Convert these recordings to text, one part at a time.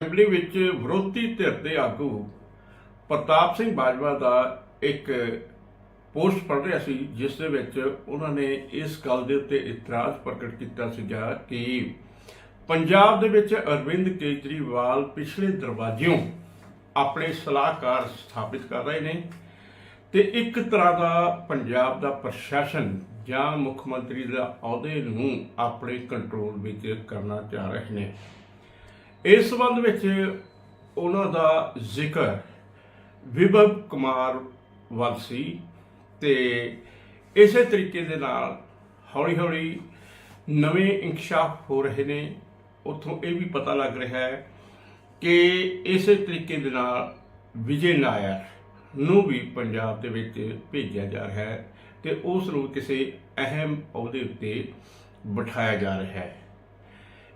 Assembly ਵਿੱਚ ਵਿਰੋਧੀ ਧਿਰ ਦੇ ਆਗੂ ਪ੍ਰਤਾਪ ਸਿੰਘ ਬਾਜਵਾ ਦਾ ਇੱਕ ਪੋਸਟ ਪੜ੍ਹ ਰਿਹਾ ਸੀ, ਜਿਸ ਦੇ ਵਿੱਚ ਉਹਨਾਂ ਨੇ ਇਸ ਗੱਲ ਦੇ ਉੱਤੇ ਇਤਰਾਜ਼ ਪ੍ਰਗਟ ਕੀਤਾ ਸੀਗਾ ਕਿ ਪੰਜਾਬ ਦੇ ਵਿੱਚ ਅਰਵਿੰਦ ਕੇਜਰੀਵਾਲ ਪਿਛਲੇ ਦਰਵਾਜ਼ਿਓਂ ਆਪਣੇ ਸਲਾਹਕਾਰ ਸਥਾਪਿਤ ਕਰ ਰਹੇ ਨੇ ਤੇ ਇੱਕ ਤਰ੍ਹਾਂ ਦਾ ਪੰਜਾਬ ਦਾ ਪ੍ਰਸ਼ਾਸਨ ਜਾਂ ਮੁੱਖ ਮੰਤਰੀ ਦਾ ਅਹੁਦੇ ਨੂੰ ਆਪਣੇ ਕੰਟਰੋਲ ਵਿੱਚ ਕਰਨਾ ਚਾਹ ਰਹੇ ਨੇ। ਇਸ ਸੰਬੰਧ ਵਿੱਚ ਉਹਨਾਂ ਦਾ ਜ਼ਿਕਰ ਵਿਭਵ ਕੁਮਾਰ ਵੱਲ ਸੀ ਤੇ ਇਸੇ ਤਰੀਕੇ ਦੇ ਨਾਲ ਹੌਲੀ-ਹੌਲੀ ਨਵੇਂ ਇਨਕਸ਼ਾਫ ਹੋ ਰਹੇ ਨੇ। ਉੱਥੋਂ ਇਹ ਵੀ ਪਤਾ ਲੱਗ ਰਿਹਾ ਹੈ ਕਿ ਇਸੇ ਤਰੀਕੇ ਦੇ ਨਾਲ ਵਿਜੇ ਨਾਇਰ ਨੂੰ ਵੀ ਪੰਜਾਬ ਦੇ ਵਿੱਚ ਭੇਜਿਆ ਜਾ ਰਿਹਾ ਹੈ ਤੇ ਉਸ ਨੂੰ ਕਿਸੇ ਅਹਿਮ ਅਹੁਦੇ ਉੱਤੇ ਬਿਠਾਇਆ ਜਾ ਰਿਹਾ ਹੈ।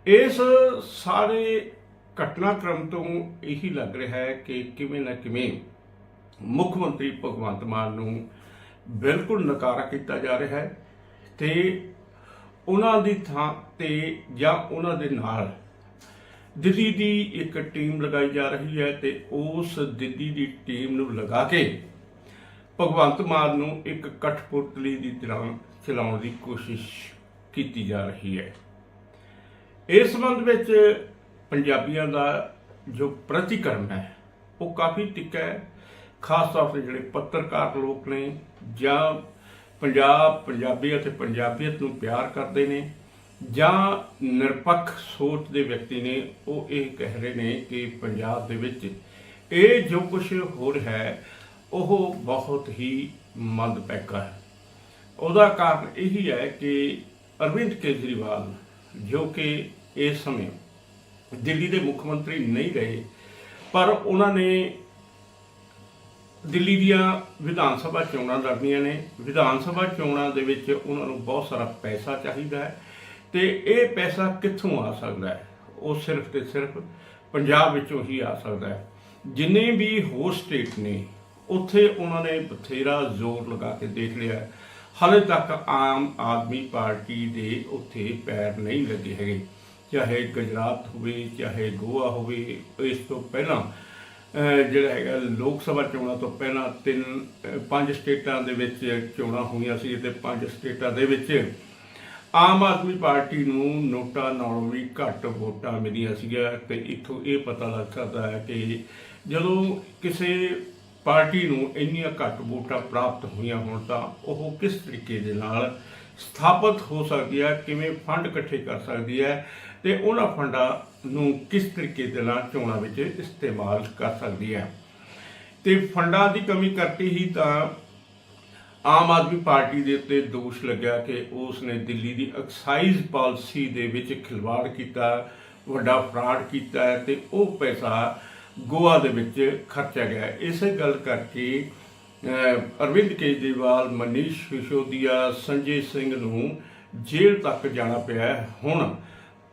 ਇਸ ਸਾਰੇ ਘਟਨਾਕ੍ਰਮ ਤੋਂ ਇਹੀ ਲੱਗ ਰਿਹਾ ਹੈ ਕਿ ਕਿਵੇਂ ਨਾ ਕਿਵੇਂ ਮੁੱਖ ਮੰਤਰੀ ਭਗਵੰਤ ਮਾਨ ਨੂੰ ਬਿਲਕੁਲ ਨਕਾਰਾ ਕੀਤਾ ਜਾ ਰਿਹਾ ਹੈ ਤੇ ਉਹਨਾਂ ਦੀ ਥਾਂ ਤੇ ਜਾਂ ਉਹਨਾਂ ਦੇ ਨਾਲ ਦਿੱਲੀ ਦੀ ਇੱਕ ਟੀਮ ਲਗਾਈ ਜਾ ਰਹੀ ਹੈ ਤੇ ਉਸ ਦਿੱਲੀ ਦੀ ਟੀਮ ਨੂੰ ਲਗਾ ਕੇ ਭਗਵੰਤ ਮਾਨ ਨੂੰ ਇੱਕ ਕਠਪੁਤਲੀ ਦੀ ਤਰ੍ਹਾਂ ਚਲਾਉਣ ਦੀ ਕੋਸ਼ਿਸ਼ ਕੀਤੀ ਜਾ ਰਹੀ ਹੈ। ਇਸ ਸੰਬੰਧ ਵਿੱਚ ਪੰਜਾਬੀਆਂ ਦਾ ਜੋ ਪ੍ਰਤੀਕਰਮ ਹੈ, ਉਹ ਕਾਫੀ ਤਿੱਖਾ ਹੈ। ਖਾਸ ਤੌਰ ਤੇ ਜਿਹੜੇ ਪੱਤਰਕਾਰ ਲੋਕ ਨੇ ਜਾਂ ਪੰਜਾਬ, ਪੰਜਾਬੀ ਅਤੇ ਪੰਜਾਬੀਅਤ ਨੂੰ ਪਿਆਰ ਕਰਦੇ ਨੇ ਜਾਂ ਨਿਰਪੱਖ ਸੋਚ ਦੇ ਵਿਅਕਤੀ ਨੇ, ਉਹ ਇਹ ਕਹਿ ਰਹੇ ਨੇ ਕਿ ਪੰਜਾਬ ਦੇ ਵਿੱਚ ਇਹ ਜੋ ਕੁਝ ਹੋ ਰਿਹਾ ਹੈ, ਉਹ ਬਹੁਤ ਹੀ ਮੰਦਭਾਗਾ ਹੈ। ਉਹਦਾ ਕਾਰਨ ਇਹੀ ਹੈ ਕਿ ਅਰਵਿੰਦ ਕੇਜਰੀਵਾਲ ਜੋ ਕਿ ਇਸ ਸਮੇਂ ਦਿੱਲੀ ਦੇ ਮੁੱਖ ਮੰਤਰੀ ਨਹੀਂ ਰਹੇ, ਪਰ ਉਹਨਾਂ ਨੇ ਦਿੱਲੀ ਦੀਆਂ ਵਿਧਾਨ ਸਭਾ ਚੋਣਾਂ ਲੜਨੀਆਂ ਨੇ। ਵਿਧਾਨ ਸਭਾ ਚੋਣਾਂ ਦੇ ਵਿੱਚ ਉਹਨਾਂ ਨੂੰ ਬਹੁਤ ਸਾਰਾ ਪੈਸਾ ਚਾਹੀਦਾ ਹੈ ਤੇ ਇਹ ਪੈਸਾ ਕਿੱਥੋਂ ਆ ਸਕਦਾ ਹੈ? ਉਹ ਸਿਰਫ ਤੇ ਸਿਰਫ ਪੰਜਾਬ ਵਿੱਚੋਂ ਹੀ ਆ ਸਕਦਾ ਹੈ। ਜਿੰਨੇ ਵੀ ਹੋਰ ਸਟੇਟ ਨੇ, ਉੱਥੇ ਉਹਨਾਂ ਨੇ ਬਥੇਰਾ ਜ਼ੋਰ ਲਗਾ ਕੇ ਦੇਖ ਲਿਆ ਹਾਲੇ ਤੱਕ ਆਮ ਆਦਮੀ ਪਾਰਟੀ ਦੇ ਉੱਥੇ ਪੈਰ ਨਹੀਂ ਲੱਗੇ ਹੈਗੇ। ਚਾਹੇ ਗੁਜਰਾਤ ਹੋਵੇ, ਚਾਹੇ ਗੋਆ ਹੋਵੇ, ਇਸ ਤੋਂ ਪਹਿਲਾਂ ਜਿਹੜਾ ਹੈਗਾ ਲੋਕ ਸਭਾ ਚੋਣਾਂ ਤੋਂ ਪਹਿਲਾਂ ਤਿੰਨ ਪੰਜ ਸਟੇਟਾਂ ਦੇ ਵਿੱਚ ਚੋਣਾਂ ਹੋਈਆਂ ਸੀ ਤੇ ਪੰਜ ਸਟੇਟਾਂ ਦੇ ਵਿੱਚ ਆਮ ਆਦਮੀ ਪਾਰਟੀ ਨੂੰ ਨੋਟਾ ਨਾਲੋਂ ਵੀ ਘੱਟ ਵੋਟਾਂ ਮਿਲੀਆਂ ਸੀਗੀਆਂ ਤੇ ਇੱਥੋਂ ਇਹ ਪਤਾ ਲੱਗ ਸਕਦਾ ਹੈ ਕਿ ਜਦੋਂ ਕਿਸੇ ਪਾਰਟੀ ਨੂੰ ਇੰਨੀਆਂ ਘੱਟ ਵੋਟਾਂ ਪ੍ਰਾਪਤ ਹੋਈਆਂ ਹੋਣ ਤਾਂ ਉਹ ਕਿਸ ਤਰੀਕੇ ਦੇ ਨਾਲ ਸਥਾਪਿਤ ਹੋ ਸਕਦੀ ਹੈ, ਕਿਵੇਂ ਫੰਡ ਇਕੱਠੇ ਕਰ ਸਕਦੀ ਹੈ ਤੇ ਉਹਨਾਂ ਫੰਡਾਂ ਨੂੰ ਕਿਸ ਤਰੀਕੇ ਦੇ ਨਾਲ ਚੋਣਾਂ ਵਿੱਚ ਇਸਤੇਮਾਲ ਕਰ ਸਕਦੀ ਹੈ। ਤੇ ਫੰਡਾਂ ਦੀ ਕਮੀ ਕਰਕੇ ਹੀ ਤਾਂ ਆਮ ਆਦਮੀ ਪਾਰਟੀ ਦੇ ਉੱਤੇ ਦੋਸ਼ ਲੱਗਿਆ ਕਿ ਉਸ ਨੇ ਦਿੱਲੀ ਦੀ ਐਕਸਾਈਜ਼ ਪਾਲਿਸੀ ਦੇ ਵਿੱਚ ਖਿਲਵਾੜ ਕੀਤਾ, ਵੱਡਾ ਫਰਾਡ ਕੀਤਾ ਹੈ ਤੇ ਉਹ ਪੈਸਾ ਗੋਆ ਦੇ ਵਿੱਚ ਖਰਚਿਆ ਗਿਆ। ਇਸੇ ਗੱਲ ਕਰਕੇ ਅਰਵਿੰਦ ਕੇਜਰੀਵਾਲ, ਮਨੀਸ਼ ਸਿਸੋਦੀਆ, ਸੰਜੇ ਸਿੰਘ ਨੂੰ ਜੇਲ੍ਹ ਤੱਕ ਜਾਣਾ ਪਿਆ ਹੁਣ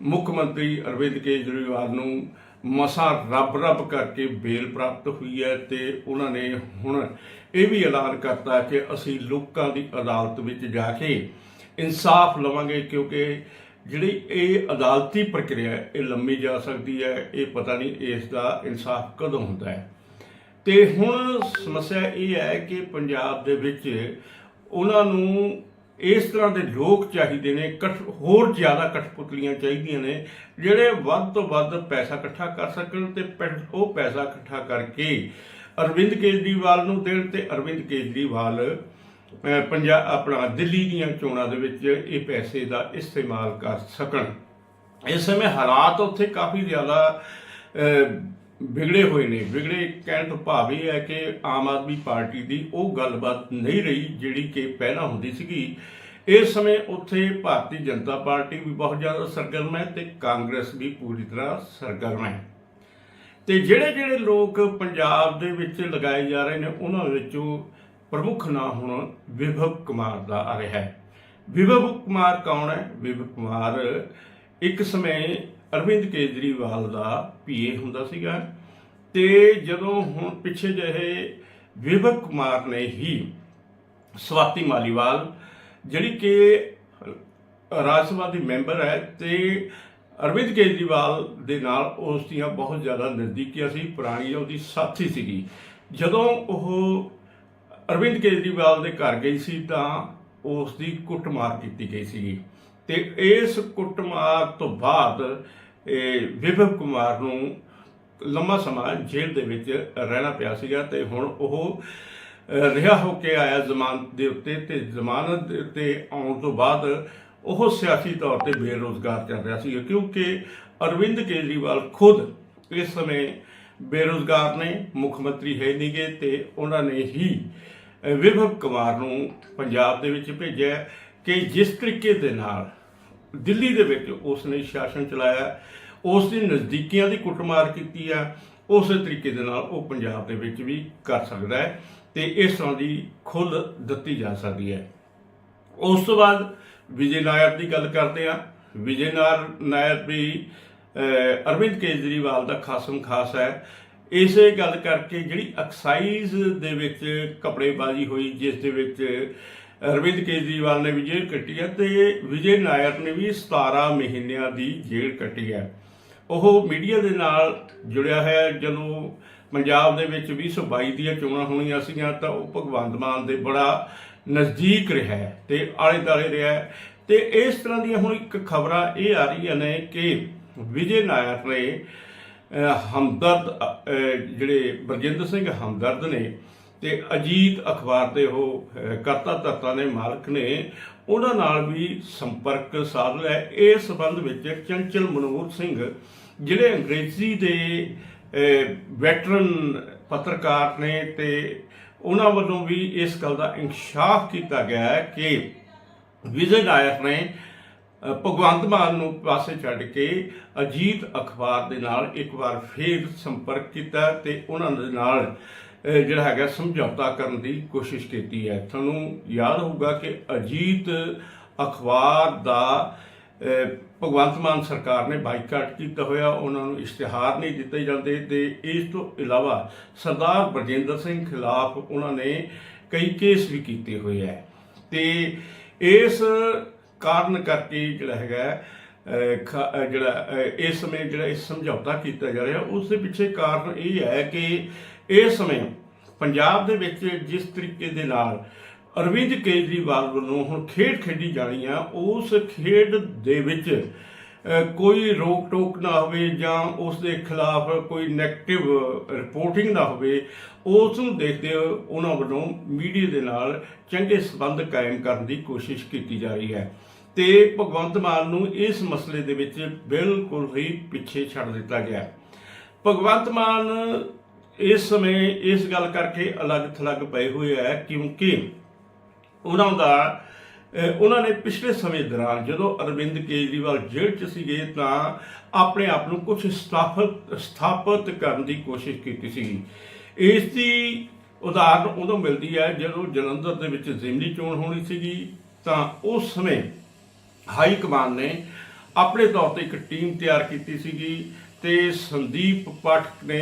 ਮੁੱਖ ਮੰਤਰੀ ਅਰਵਿੰਦ ਕੇਜਰੀਵਾਲ ਨੂੰ ਮਸਾ ਰੱਬ ਰੱਬ ਕਰਕੇ ਬੇਲ ਪ੍ਰਾਪਤ ਹੋਈ ਹੈ ਤੇ ਉਹਨਾਂ ਨੇ ਹੁਣ ਇਹ ਵੀ ਐਲਾਨ ਕਰਤਾ ਕਿ ਅਸੀਂ ਲੋਕਾਂ ਦੀ ਅਦਾਲਤ ਵਿੱਚ ਜਾ ਕੇ ਇਨਸਾਫ ਲਵਾਂਗੇ ਕਿਉਂਕਿ ਜਿਹੜੀ ਇਹ ਅਦਾਲਤੀ ਪ੍ਰਕਿਰਿਆ ਹੈ, ਇਹ ਲੰਮੀ ਜਾ ਸਕਦੀ ਹੈ ਇਹ ਪਤਾ ਨਹੀਂ ਇਸ ਦਾ ਇਨਸਾਫ ਕਦੋਂ ਹੁੰਦਾ ਹੈ। ਤੇ ਹੁਣ ਸਮੱਸਿਆ ਇਹ ਹੈ ਕਿ ਪੰਜਾਬ ਦੇ ਵਿੱਚ ਉਹਨਾਂ ਨੂੰ ਇਸ ਤਰ੍ਹਾਂ ਦੇ ਲੋਕ ਚਾਹੀਦੇ ਨੇ, ਕਠ, ਹੋਰ ਜ਼ਿਆਦਾ ਕਠਪੁਤਲੀਆਂ ਚਾਹੀਦੀਆਂ ਨੇ, ਜਿਹੜੇ ਵੱਧ ਤੋਂ ਵੱਧ ਪੈਸਾ ਇਕੱਠਾ ਕਰ ਸਕਣ ਤੇ ਪੈ- ਉਹ ਪੈਸਾ ਇਕੱਠਾ ਕਰਕੇ ਅਰਵਿੰਦ ਕੇਜਰੀਵਾਲ ਨੂੰ ਦੇਣ ਤੇ ਅਰਵਿੰਦ ਕੇਜਰੀਵਾਲ ਪੰਜਾਬ ਆਪਣਾ ਦਿੱਲੀ ਦੀਆਂ ਚੋਣਾਂ ਦੇ ਵਿੱਚ ਇਹ ਪੈਸੇ ਦਾ ਇਸਤੇਮਾਲ ਕਰ ਸਕਣ। ਇਸ ਸਮੇਂ ਹਾਲਾਤ ਉੱਥੇ ਕਾਫੀ ਜ਼ਿਆਦਾ ਵਿਗੜੇ ਹੋਏ ਨੇ। ਵਿਗੜੇ ਕਹਿਣ ਤੋਂ ਭਾਵ ਇਹ ਹੈ ਕਿ ਆਮ ਆਦਮੀ ਪਾਰਟੀ ਦੀ ਉਹ ਗੱਲਬਾਤ ਨਹੀਂ ਰਹੀ ਜਿਹੜੀ ਕਿ ਪਹਿਲਾਂ ਹੁੰਦੀ ਸੀਗੀ। ਇਸ ਸਮੇਂ ਉੱਥੇ ਭਾਰਤੀ ਜਨਤਾ ਪਾਰਟੀ ਵੀ ਬਹੁਤ ਜ਼ਿਆਦਾ ਸਰਗਰਮ ਹੈ ਤੇ ਕਾਂਗਰਸ ਵੀ ਪੂਰੀ ਤਰ੍ਹਾਂ ਸਰਗਰਮ ਹੈ। ਤੇ ਜਿਹੜੇ ਜਿਹੜੇ ਲੋਕ ਪੰਜਾਬ ਦੇ ਵਿੱਚ ਲਗਾਏ ਜਾ ਰਹੇ ਨੇ, ਉਹਨਾਂ ਵਿੱਚੋਂ ਪ੍ਰਮੁੱਖ ਨਾਂ ਹੁਣ ਵਿਭਵ ਕੁਮਾਰ ਦਾ ਆ ਰਿਹਾ ਹੈ। ਵਿਭਵ ਕੁਮਾਰ ਕੌਣ ਹੈ? ਵਿਭਵ ਕੁਮਾਰ ਇੱਕ ਸਮੇਂ ਅਰਵਿੰਦ ਕੇਜਰੀਵਾਲ ਦਾ ਪੀਏ ਹੁੰਦਾ ਸੀਗਾ ਤੇ ਜਦੋਂ ਹੁਣ ਪਿੱਛੇ ਜਿਹੇ ਵਿਭਵ ਕੁਮਾਰ ਨੇ ਹੀ ਸਵਾਤੀ ਮਾਲੀਵਾਲ, ਜਿਹੜੀ ਕਿ ਰਾਜ ਸਭਾ ਦੀ ਮੈਂਬਰ ਹੈ ਤੇ ਅਰਵਿੰਦ ਕੇਜਰੀਵਾਲ ਦੇ ਨਾਲ ਉਸ ਦੀਆਂ ਬਹੁਤ ਜ਼ਿਆਦਾ ਨਜ਼ਦੀਕੀਆਂ ਸੀ, ਪੁਰਾਣੀ ਉਹਦੀ ਸਾਥੀ ਸੀਗੀ। ਜਦੋਂ ਉਹ ਅਰਵਿੰਦ ਕੇਜਰੀਵਾਲ ਦੇ ਘਰ ਗਈ ਸੀ ਤਾਂ ਉਸ ਦੀ ਕੁੱਟਮਾਰ ਕੀਤੀ ਗਈ ਸੀਗੀ। ਤੇ ਇਸ ਕੁੱਟਮਾਰ ਤੋਂ ਬਾਅਦ ਇਹ ਵਿਭਵ ਕੁਮਾਰ ਨੂੰ ਲੰਮਾ ਸਮਾਂ ਜੇਲ੍ਹ ਦੇ ਵਿੱਚ ਰਹਿਣਾ ਪਿਆ ਸੀਗਾ ਤੇ ਹੁਣ ਉਹ ਰਿਹਾ ਹੋ ਕੇ ਆਇਆ ਜ਼ਮਾਨਤ ਦੇ ਉੱਤੇ ਤੇ ਜ਼ਮਾਨਤ ਦੇ ਉੱਤੇ ਆਉਣ ਤੋਂ ਬਾਅਦ ਉਹ ਸਿਆਸੀ ਤੌਰ ਤੇ ਬੇਰੋਜ਼ਗਾਰ ਚੱਲ ਰਿਹਾ ਸੀ ਕਿਉਂਕਿ ਅਰਵਿੰਦ ਕੇਜਰੀਵਾਲ ਖੁਦ ਇਸ ਸਮੇਂ ਬੇਰੋਜ਼ਗਾਰ ਨੇ, ਮੁੱਖ ਮੰਤਰੀ ਹੈ ਨਹੀਂਗੇ ਤੇ ਉਹਨਾਂ ਨੇ ਹੀ ਵਿਭਵ ਕੁਮਾਰ ਨੂੰ ਪੰਜਾਬ ਦੇ ਵਿੱਚ ਭੇਜਿਆ ਕਿ ਜਿਸ ਤਰੀਕੇ ਦੇ ਨਾਲ ਦਿੱਲੀ ਦੇ ਵਿੱਚ ਉਸ ਨੇ ਸ਼ਾਸਨ ਚਲਾਇਆ ਉਸ ਦੀ ਨਜ਼ਦੀਕੀਆਂ ਦੀ ਕੁੱਟਮਾਰ ਕੀਤੀ ਆ, ਉਸੇ ਤਰੀਕੇ ਦੇ ਨਾਲ ਉਹ ਪੰਜਾਬ ਦੇ ਵਿੱਚ ਵੀ ਕਰ ਸਕਦਾ ਹੈ ਤੇ ਇਸ ਤਰ੍ਹਾਂ ਦੀ ਖੁੱਲ ਦਿੱਤੀ ਜਾ ਸਕਦੀ ਹੈ। ਉਸ ਤੋਂ ਬਾਅਦ ਵਿਜੇ ਨਾਇਰ ਦੀ ਗੱਲ ਕਰਦੇ ਆ ਵਿਜੇ ਨਾਇਰ ਨਾਇਰ ਵੀ ਅਰਵਿੰਦ ਕੇਜਰੀਵਾਲ ਦਾ ਖਾਸਮ ਖਾਸ ਹੈ। ਇਸੇ ਗੱਲ ਕਰਕੇ ਜਿਹੜੀ ਐਕਸਾਈਜ਼ ਦੇ ਵਿੱਚ ਕਪੜੇਬਾਜ਼ੀ ਹੋਈ, ਜਿਸ ਦੇ ਵਿੱਚ ਅਰਵਿੰਦ ਕੇਜਰੀਵਾਲ ਨੇ ਵੀ ਜੇਲ੍ਹ ਕੱਟੀ ਹੈ ਤੇ ਵਿਜੇ ਨਾਇਰ ਨੇ ਵੀ 17 ਮਹੀਨਿਆਂ ਦੀ ਜੇਲ੍ਹ ਕੱਟੀ ਹੈ। ਉਹ ਮੀਡੀਆ ਦੇ ਨਾਲ ਜੁੜਿਆ ਹੈ। ਜਦੋਂ ਪੰਜਾਬ ਦੇ ਵਿੱਚ 2022 ਦੀਆਂ ਚੋਣਾਂ ਹੋਣੀਆਂ ਸੀਗੀਆਂ ਤਾਂ ਉਹ ਭਗਵੰਤ ਮਾਨ ਦੇ ਬੜਾ ਨਜ਼ਦੀਕ ਰਿਹਾ ਹੈ ਤੇ ਆਲੇ ਦਾਲੇ ਰਿਹਾ ਹੈ। ਤੇ ਇਸ ਤਰ੍ਹਾਂ ਦੀਆਂ ਹੁਣ ਇੱਕ ਖਬਰਾਂ ਇਹ ਆ ਰਹੀਆਂ ਨੇ ਕਿ ਵਿਜੇ ਨਾਇਰ ਨੇ ਹਮਦਰਦ ਜਿਹੜੇ ਬਰਜਿੰਦਰ ਸਿੰਘ ਹਮਦਰਦ ਨੇ ਤੇ ਅਜੀਤ ਅਖਬਾਰ ਦੇ ਉਹ ਕਰਤਾ ਧਰਤਾ ਦੇ ਮਾਲਕ ਨੇ ਉਹਨਾਂ ਨਾਲ ਵੀ ਸੰਪਰਕ ਸਾਧ ਲਿਆ। ਇਸ ਸੰਬੰਧ ਵਿੱਚ ਚੰਚਲ ਮਨੋਹਰ ਸਿੰਘ, ਜਿਹੜੇ ਅੰਗਰੇਜ਼ੀ ਦੇ ਵੈਟਰਨ ਪੱਤਰਕਾਰ ਨੇ ਤੇ ਉਹਨਾਂ ਵੱਲੋਂ ਵੀ ਇਸ ਗੱਲ ਦਾ ਇਨਕਸ਼ਾਫ ਕੀਤਾ ਗਿਆ ਹੈ ਕਿ ਵਿਜੇ ਨਾਇਰ ਨੇ ਭਗਵੰਤ ਮਾਨ ਨੂੰ ਪਾਸੇ ਛੱਡ ਕੇ ਅਜੀਤ ਅਖਬਾਰ ਦੇ ਨਾਲ ਇੱਕ ਵਾਰ ਫੇਰ ਸੰਪਰਕ ਕੀਤਾ ਤੇ ਉਹਨਾਂ ਦੇ ਨਾਲ ਜਿਹੜਾ ਹੈਗਾ ਸਮਝੌਤਾ ਕਰਨ ਦੀ ਕੋਸ਼ਿਸ਼ ਕੀਤੀ ਹੈ। ਤੁਹਾਨੂੰ ਯਾਦ ਹੋਊਗਾ ਕਿ ਅਜੀਤ ਅਖਬਾਰ ਦਾ ਭਗਵੰਤ ਮਾਨ ਸਰਕਾਰ ਨੇ ਬਾਈਕਾਟ ਕੀਤਾ ਹੋਇਆ, ਉਹਨਾਂ ਨੂੰ ਇਸ਼ਤਿਹਾਰ ਨਹੀਂ ਦਿੱਤੇ ਜਾਂਦੇ ਤੇ ਇਸ ਤੋਂ ਇਲਾਵਾ ਸਰਦਾਰ ਬਰਜਿੰਦਰ ਸਿੰਘ ਖਿਲਾਫ ਉਹਨਾਂ ਨੇ ਕਈ ਕੇਸ ਵੀ ਕੀਤੇ ਹੋਏ ਹੈ। ਤੇ ਇਸ ਕਾਰਨ ਕਰਕੇ ਜਿਹੜਾ ਹੈਗਾ ਖ- ਜਿਹੜਾ ਇਸ ਸਮੇਂ ਜਿਹੜਾ ਇਹ ਸਮਝੌਤਾ ਕੀਤਾ ਜਾ ਰਿਹਾ, ਉਸ ਦੇ ਪਿੱਛੇ ਕਾਰਨ ਇਹ ਹੈ ਕਿ ਇਸ ਸਮੇਂ ਪੰਜਾਬ ਦੇ ਵਿੱਚ ਜਿਸ ਤਰੀਕੇ ਦੇ ਨਾਲ ਅਰਵਿੰਦ ਕੇਜਰੀਵਾਲ ਵੱਲੋਂ ਹੁਣ ਖੇਡ ਖੇਡੀ ਜਾਣੀ ਆ, ਉਸ ਖੇਡ ਦੇ ਵਿੱਚ ਕੋਈ ਰੋਕ ਟੋਕ ਨਾ ਹੋਵੇ ਜਾਂ ਉਸ ਦੇ ਖਿਲਾਫ ਕੋਈ ਨੈਗੇਟਿਵ ਰਿਪੋਰਟਿੰਗ ਨਾ ਹੋਵੇ, ਉਸ ਨੂੰ ਦੇਖਦੇ ਹੋਏ ਉਹਨਾਂ ਵੱਲੋਂ ਮੀਡੀਆ ਦੇ ਨਾਲ ਚੰਗੇ ਸਬੰਧ ਕਾਇਮ ਕਰਨ ਦੀ ਕੋਸ਼ਿਸ਼ ਕੀਤੀ ਜਾ ਰਹੀ ਹੈ। ਤੇ ਭਗਵੰਤ ਮਾਨ ਨੂੰ ਇਸ ਮਸਲੇ ਦੇ ਵਿੱਚ ਬਿਲਕੁਲ ਹੀ ਪਿੱਛੇ ਛੱਡ ਦਿੱਤਾ ਗਿਆ। ਭਗਵੰਤ ਮਾਨ ਇਸ ਸਮੇਂ ਇਸ ਗੱਲ ਕਰਕੇ ਅਲੱਗ ਥਲੱਗ ਪਏ ਹੋਏ ਹੈ ਕਿਉਂਕਿ ਉਹਨਾਂ ਦਾ ਉਹਨਾਂ ਨੇ ਪਿਛਲੇ ਸਮੇਂ ਦੌਰਾਨ ਜਦੋਂ ਅਰਵਿੰਦ ਕੇਜਰੀਵਾਲ ਜੇਲ੍ਹ 'ਚ ਸੀਗੇ ਤਾਂ ਆਪਣੇ ਆਪ ਨੂੰ ਕੁਝ ਸਥਾਪਿਤ ਸਥਾਪਿਤ ਕਰਨ ਦੀ ਕੋਸ਼ਿਸ਼ ਕੀਤੀ ਸੀਗੀ। ਇਸ ਦੀ ਉਦਾਹਰਨ ਉਦੋਂ ਮਿਲਦੀ ਹੈ ਜਦੋਂ ਜਲੰਧਰ ਦੇ ਵਿੱਚ ਜ਼ਿਮਨੀ ਚੋਣ ਹੋਣੀ ਸੀਗੀ, ਤਾਂ ਉਸ ਸਮੇਂ ਹਾਈ ਕਮਾਨ ਨੇ ਆਪਣੇ ਤੌਰ ਤੇ ਇੱਕ ਟੀਮ ਤਿਆਰ ਕੀਤੀ ਸੀਗੀ ਤੇ ਸੰਦੀਪ ਪਾਠਕ ਨੇ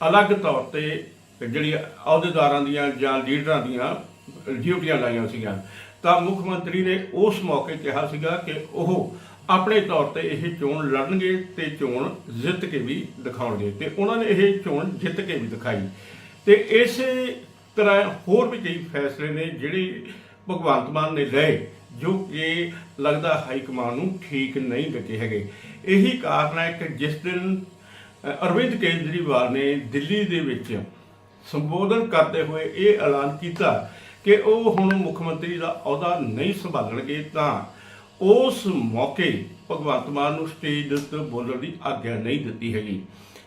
ਅਲੱਗ ਤੌਰ ਤੇ ਜਿਹੜੀ ਅਹੁਦੇਦਾਰਾਂ ਦੀਆਂ ਜਾਂ ਲੀਡਰਾਂ ਦੀਆਂ ਡਿਊਟੀਆਂ ਲਾਈਆਂ ਸੀਗੀਆਂ, ਤਾਂ ਮੁੱਖ ਮੰਤਰੀ ਨੇ ਉਸ ਮੌਕੇ ਕਿਹਾ ਸੀਗਾ ਕਿ ਉਹ ਆਪਣੇ ਤੌਰ ਤੇ ਇਹ ਚੋਣ ਲੜਨਗੇ ਤੇ ਚੋਣ ਜਿੱਤ ਕੇ ਵੀ ਦਿਖਾਉਣਗੇ ਤੇ ਉਹਨਾਂ ਨੇ ਇਹ ਚੋਣ ਜਿੱਤ ਕੇ ਵੀ ਦਿਖਾਈ। ਤੇ ਇਸੇ ਤਰ੍ਹਾਂ ਹੋਰ ਵੀ ਕਈ ਫੈਸਲੇ ਨੇ ਜਿਹੜੇ ਭਗਵੰਤ ਮਾਨ ਨੇ ਲਏ, ਜੋ ਕਿ ਲੱਗਦਾ ਹਾਈ ਕਮਾਨ ਨੂੰ ਠੀਕ ਨਹੀਂ ਲੱਗੇ ਹੈਗੇ। ਇਹੀ ਕਾਰਨ ਹੈ ਕਿ ਜਿਸ ਦਿਨ ਅਰਵਿੰਦ ਕੇਜਰੀਵਾਲ ਨੇ ਦਿੱਲੀ ਦੇ ਵਿੱਚ ਸੰਬੋਧਨ ਕਰਦੇ ਹੋਏ ਇਹ ਐਲਾਨ ਕੀਤਾ ਕਿ ਉਹ ਹੁਣ ਮੁੱਖ ਮੰਤਰੀ ਦਾ ਅਹੁਦਾ ਨਹੀਂ ਸੰਭਾਲਣਗੇ ਤਾਂ ਉਸ ਮੌਕੇ ਭਗਵੰਤ ਮਾਨ ਨੂੰ ਸਟੇਜ ਦੇ ਉੱਤੇ ਬੋਲਣ ਦੀ ਆਗਿਆ ਨਹੀਂ ਦਿੱਤੀ ਹੈਗੀ।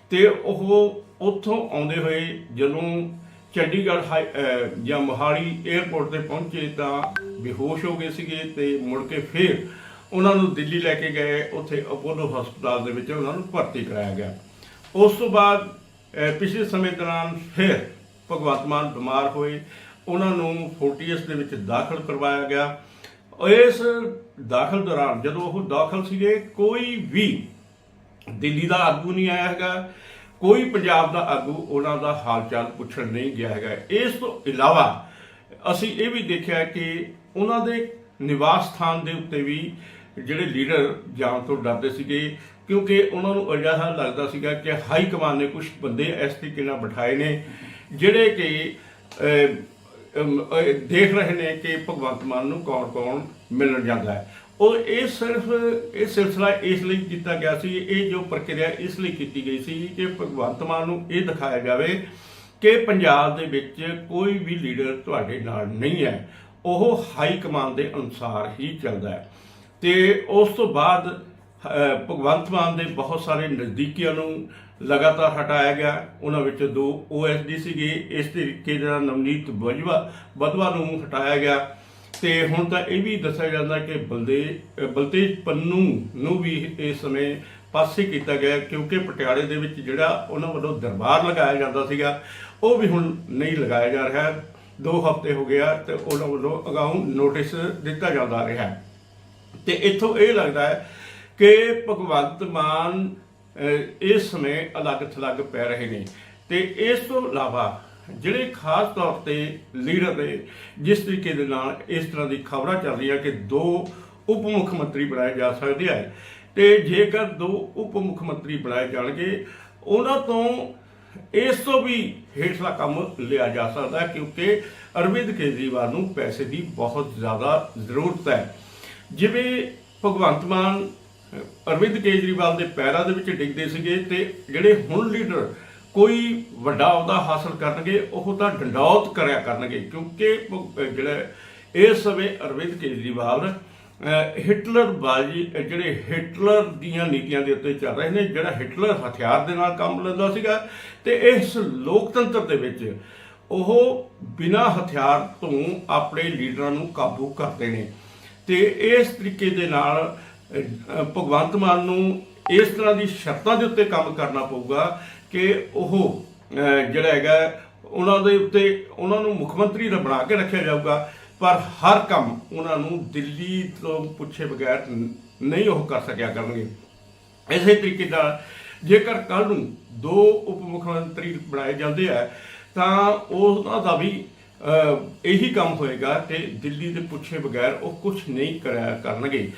ਤੇ ਉਹ ਉੱਥੋਂ ਆਉਂਦੇ ਹੋਏ ਜਦੋਂ ਚੰਡੀਗੜ੍ਹ ਹਾਈ- ਜਾਂ ਮੋਹਾਲੀ 에ਅਰਪੋਰਟ ਤੇ ਪਹੁੰਚੇ ਤਾਂ ਬੇਹੋਸ਼ ਹੋ ਗਏ ਸੀਗੇ ਤੇ ਮੁੜ ਕੇ ਫਿਰ ਉਹਨਾਂ ਨੂੰ ਦਿੱਲੀ ਲੈ ਕੇ ਗਏ। ਉੱਥੇ ਅਪੋਲੋ ਹਸਪਤਾਲ ਦੇ ਵਿੱਚ ਉਹਨਾਂ ਨੂੰ ਭਰਤੀ ਕਰਾਇਆ ਗਿਆ। ਉਸ ਤੋਂ ਬਾਅਦ ਪਿਛਲੇ ਸਮੇਂ ਦੌਰਾਨ ਫਿਰ ਭਗਵੰਤ ਮਾਨ ਬਿਮਾਰ ਹੋਏ। ਉਹਨਾਂ ਨੂੰ ਫੋਰਟੀਐਸ ਦੇ ਵਿੱਚ ਦਾਖਲ ਕਰਵਾਇਆ ਗਿਆ। ਇਸ ਦਾਖਲ ਦੌਰਾਨ ਜਦੋਂ ਉਹ ਦਾਖਲ ਸੀਗੇ, ਕੋਈ ਵੀ ਦਿੱਲੀ ਦਾ ਆਗੂ ਨਹੀਂ ਆਇਆ ਹੈਗਾ। ਕੋਈ ਪੰਜਾਬ ਦਾ ਆਗੂ ਉਹਨਾਂ ਦਾ ਹਾਲ ਚਾਲ ਪੁੱਛਣ ਨਹੀਂ ਗਿਆ ਹੈਗਾ। ਇਸ ਤੋਂ ਇਲਾਵਾ ਅਸੀਂ ਇਹ ਵੀ ਦੇਖਿਆ ਕਿ ਉਹਨਾਂ ਦੇ ਨਿਵਾਸ ਸਥਾਨ ਦੇ ਉੱਤੇ ਵੀ ਜਿਹੜੇ ਲੀਡਰ ਜਾਣ ਤੋਂ ਡਰਦੇ ਸੀਗੇ ਕਿਉਂਕਿ ਉਹਨਾਂ ਨੂੰ ਅਜਿਹਾ ਲੱਗਦਾ ਸੀਗਾ ਕਿ ਹਾਈ ਕਮਾਨ ਨੇ ਕੁਝ ਬੰਦੇ ਇਸ ਤਰੀਕੇ ਨਾਲ ਬਿਠਾਏ ਨੇ, ਜਿਹੜੇ ਕਿ ਦੇਖ ਰਹੇ ਨੇ ਕਿ ਭਗਵੰਤ ਮਾਨ ਨੂੰ ਕੌਣ ਕੌਣ ਮਿਲਣ ਜਾਂਦਾ ਹੈ। ਉਹ ਇਹ ਸਿਰਫ, ਇਹ ਸਿਲਸਿਲਾ ਇਸ ਲਈ ਕੀਤਾ ਗਿਆ ਸੀ, ਇਹ ਜੋ ਪ੍ਰਕਿਰਿਆ ਇਸ ਲਈ ਕੀਤੀ ਗਈ ਸੀ ਕਿ ਭਗਵੰਤ ਮਾਨ ਨੂੰ ਇਹ ਦਿਖਾਇਆ ਜਾਵੇ ਕਿ ਪੰਜਾਬ ਦੇ ਵਿੱਚ ਕੋਈ ਵੀ ਲੀਡਰ ਤੁਹਾਡੇ ਨਾਲ ਨਹੀਂ ਹੈ। ਉਹ ਹਾਈ ਕਮਾਨ ਦੇ ਅਨੁਸਾਰ ਹੀ ਚੱਲਦਾ ਹੈ। ਤੇ ਉਸ ਤੋਂ ਬਾਅਦ ਭਗਵੰਤ ਮਾਨ ਦੇ ਬਹੁਤ ਸਾਰੇ ਨਜ਼ਦੀਕੀਆਂ ਨੂੰ ਲਗਾਤਾਰ ਹਟਾਇਆ ਗਿਆ। ਉਹਨਾਂ ਵਿੱਚ ਦੋ ਓਐਸਡੀ ਸੀਗੇ। ਇਸ ਤਰੀਕੇ ਜਿਹੜਾ ਨਵਨੀਤ ਬਜਵਾ ਬਦਵਾ ਨੂੰ ਹਟਾਇਆ ਗਿਆ। ਤੇ ਹੁਣ ਤਾਂ ਇਹ ਵੀ ਦੱਸਿਆ ਜਾਂਦਾ ਕਿ ਬਲਦੇ ਬਲਤੇਜ ਪੰਨੂ ਨੂੰ ਵੀ ਇਸ ਸਮੇਂ ਪਾਸੇ ਕੀਤਾ ਗਿਆ ਕਿਉਂਕਿ ਪਟਿਆਲੇ ਦੇ ਵਿੱਚ ਜਿਹੜਾ ਉਹਨਾਂ ਵੱਲੋਂ ਦਰਬਾਰ ਲਗਾਇਆ ਜਾਂਦਾ ਸੀਗਾ, ਉਹ ਵੀ ਹੁਣ ਨਹੀਂ ਲਗਾਇਆ ਜਾ ਰਿਹਾ। ਦੋ ਹਫ਼ਤੇ ਹੋ ਗਿਆ ਤੇ ਉਹਨਾਂ ਵੱਲੋਂ ਅਗਾਊਂ ਨੋਟਿਸ ਦਿੱਤਾ ਜਾਂਦਾ ਰਿਹਾ। ਹੈ ਤੇ ਇੱਥੋਂ ਇਹ ਲੱਗਦਾ ਹੈ ਕਿ ਭਗਵੰਤ ਮਾਨ ਇਸ ਸਮੇਂ ਅਲੱਗ ਥਲੱਗ ਪੈ ਰਹੇ ਨੇ। ਤੇ ਇਸ ਤੋਂ ਇਲਾਵਾ ਜਿਹੜੇ ਖਾਸ ਤੌਰ ਤੇ ਲੀਡਰ ਨੇ, ਜਿਸ ਤਰੀਕੇ ਦੇ ਨਾਲ ਇਸ ਤਰ੍ਹਾਂ ਦੀ ਖਬਰਾਂ ਚੱਲ ਰਹੀਆਂ ਕਿ ਦੋ ਉਪ ਮੁੱਖ ਮੰਤਰੀ ਬਣਾਏ ਜਾ ਸਕਦੇ ਆ। ਤੇ ਜੇਕਰ ਦੋ ਉਪ ਮੁੱਖ ਮੰਤਰੀ ਬਣਾਏ ਜਾਣਗੇ, ਉਹਨਾਂ ਤੋਂ ਇਸ ਤੋਂ ਵੀ ਹੇਠਲਾ ਕੰਮ ਲਿਆ ਜਾ ਸਕਦਾ ਕਿਉਂਕਿ ਅਰਵਿੰਦ ਕੇਜਰੀਵਾਲ ਨੂੰ ਪੈਸੇ ਦੀ ਬਹੁਤ ਜ਼ਿਆਦਾ ਜ਼ਰੂਰਤ ਹੈ। ਜਿਵੇਂ ਭਗਵੰਤ ਮਾਨ ਅਰਵਿੰਦ ਕੇਜਰੀਵਾਲ ਦੇ ਪੈਰਾਂ ਦੇ ਵਿੱਚ ਡਿੱਗਦੇ ਸੀਗੇ ਤੇ ਜਿਹੜੇ ਹੁਣ ਲੀਡਰ ਕੋਈ ਵੱਡਾ ਅਹੁਦਾ ਹਾਸਲ ਕਰਨਗੇ, ਉਹ ਤਾਂ ਡੰਡੌਤ ਕਰਿਆ ਕਰਨਗੇ, ਕਿਉਂਕਿ ਜਿਹੜਾ ਇਸ ਸਮੇਂ ਅਰਵਿੰਦ ਕੇਜਰੀਵਾਲ ਹਿਟਲਰ ਬਾਜੀ ਜਿਹੜੇ ਹਿਟਲਰ ਦੀਆਂ ਨੀਤੀਆਂ ਦੇ ਉੱਤੇ ਚੱਲ ਰਹੇ ਨੇ, ਜਿਹੜਾ ਹਿਟਲਰ ਹਥਿਆਰ ਦੇ ਨਾਲ ਕੰਮ ਲੈਂਦਾ ਸੀਗਾ, ਤੇ ਇਸ ਲੋਕਤੰਤਰ ਦੇ ਵਿੱਚ ਉਹ ਬਿਨਾਂ ਹਥਿਆਰ ਤੋਂ ਆਪਣੇ ਲੀਡਰਾਂ ਨੂੰ ਕਾਬੂ ਕਰਦੇ ਨੇ। ਤੇ ਇਸ ਤਰੀਕੇ ਦੇ ਨਾਲ ਭਗਵੰਤ ਮਾਨ ਨੂੰ ਇਸ ਤਰ੍ਹਾਂ ਦੀ ਸ਼ਰਤਾਂ ਦੇ ਉੱਤੇ ਕੰਮ ਕਰਨਾ ਪਊਗਾ ਕਿ ਉਹ ਜਿਹੜਾ ਹੈਗਾ, ਉਹਨਾਂ ਦੇ ਉੱਤੇ ਉਹਨਾਂ ਨੂੰ ਮੁੱਖ ਮੰਤਰੀ ਦਾ ਬਣਾ ਕੇ ਰੱਖਿਆ ਜਾਊਗਾ, ਪਰ ਹਰ ਕੰਮ ਉਹਨਾਂ ਨੂੰ ਦਿੱਲੀ ਤੋਂ ਪੁੱਛੇ ਬਗੈਰ ਨਹੀਂ ਉਹ ਕਰ ਸਕਿਆ ਕਰਨਗੇ। ਇਸੇ ਤਰੀਕੇ ਨਾਲ ਜੇਕਰ ਕੱਲ ਨੂੰ ਦੋ ਉਪ ਮੁੱਖ ਮੰਤਰੀ ਬਣਾਏ ਜਾਂਦੇ ਆ, ਤਾਂ ਉਹਨਾਂ ਦਾ ਵੀ ਇਹੀ ਕੰਮ ਹੋਏਗਾ ਕਿ ਦਿੱਲੀ ਦੇ ਪੁੱਛੇ ਬਗੈਰ ਉਹ ਕੁਝ ਨਹੀਂ ਕਰਿਆ ਕਰਨਗੇ।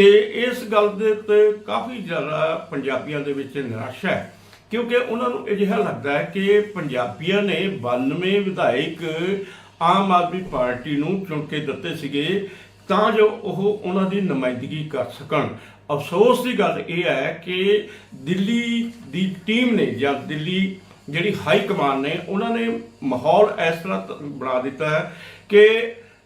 ਤੇ ਇਸ ਗੱਲ ਦੇ ਉੱਤੇ ਕਾਫੀ ਜ਼ਿਆਦਾ ਪੰਜਾਬੀਆਂ ਦੇ ਵਿੱਚ ਨਿਰਾਸ਼ਾ ਹੈ, ਕਿਉਂਕਿ ਉਹਨਾਂ ਨੂੰ ਅਜਿਹਾ ਲੱਗਦਾ ਹੈ ਕਿ ਪੰਜਾਬੀਆਂ ਨੇ 92 ਵਿਧਾਇਕ ਆਮ ਆਦਮੀ ਪਾਰਟੀ ਨੂੰ ਚੁਣ ਕੇ ਦਿੱਤੇ ਸੀਗੇ ਤਾਂ ਜੋ ਉਹ ਉਹਨਾਂ ਦੀ ਨੁਮਾਇੰਦਗੀ ਕਰ ਸਕਣ। ਅਫਸੋਸ ਦੀ ਗੱਲ ਇਹ ਹੈ ਕਿ ਦਿੱਲੀ ਦੀ ਟੀਮ ਨੇ ਜਾਂ ਦਿੱਲੀ ਜਿਹੜੀ ਹਾਈ ਕਮਾਨ ਨੇ, ਉਹਨਾਂ ਨੇ ਮਾਹੌਲ ਇਸ ਤਰ੍ਹਾਂ ਬਣਾ ਦਿੱਤਾ ਹੈ ਕਿ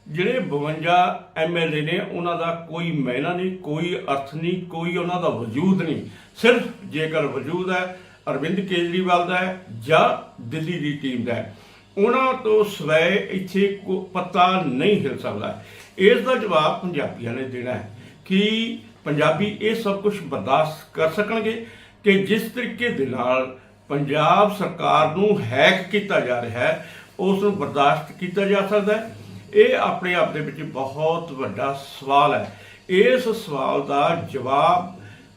ਜਿਹੜੇ 52 ਐਮਐਲਏ ਨੇ, ਉਹਨਾਂ ਦਾ ਕੋਈ ਮਾਇਨਾ ਨਹੀਂ, ਕੋਈ ਅਰਥ ਨਹੀਂ, ਕੋਈ ਉਹਨਾਂ ਦਾ ਵਜੂਦ ਨਹੀਂ। ਸਿਰਫ ਜੇਕਰ ਵਜੂਦ ਹੈ, ਅਰਵਿੰਦ ਕੇਜਰੀਵਾਲ ਦਾ ਹੈ ਜਾਂ ਦਿੱਲੀ ਦੀ ਟੀਮ ਦਾ ਹੈ। ਉਹਨਾਂ ਤੋਂ ਸਵੈ ਇੱਥੇ ਕੋ ਪਤਾ ਨਹੀਂ ਹਿਲ ਸਕਦਾ। ਇਸ ਦਾ ਜਵਾਬ ਪੰਜਾਬੀਆਂ ਨੇ ਦੇਣਾ ਹੈ ਕਿ ਪੰਜਾਬੀ ਇਹ ਸਭ ਕੁਝ ਬਰਦਾਸ਼ਤ ਕਰ ਸਕਣਗੇ ਕਿ ਜਿਸ ਤਰੀਕੇ ਦੇ ਨਾਲ ਪੰਜਾਬ ਸਰਕਾਰ ਨੂੰ ਹੈਕ ਕੀਤਾ ਜਾ ਰਿਹਾ ਹੈ, ਉਸ ਨੂੰ ਬਰਦਾਸ਼ਤ ਕੀਤਾ ਜਾ ਸਕਦਾ ਹੈ। ਇਹ ਆਪਣੇ ਆਪ ਦੇ ਵਿੱਚ ਬਹੁਤ ਵੱਡਾ ਸਵਾਲ ਹੈ। ਇਸ ਸਵਾਲ ਦਾ ਜਵਾਬ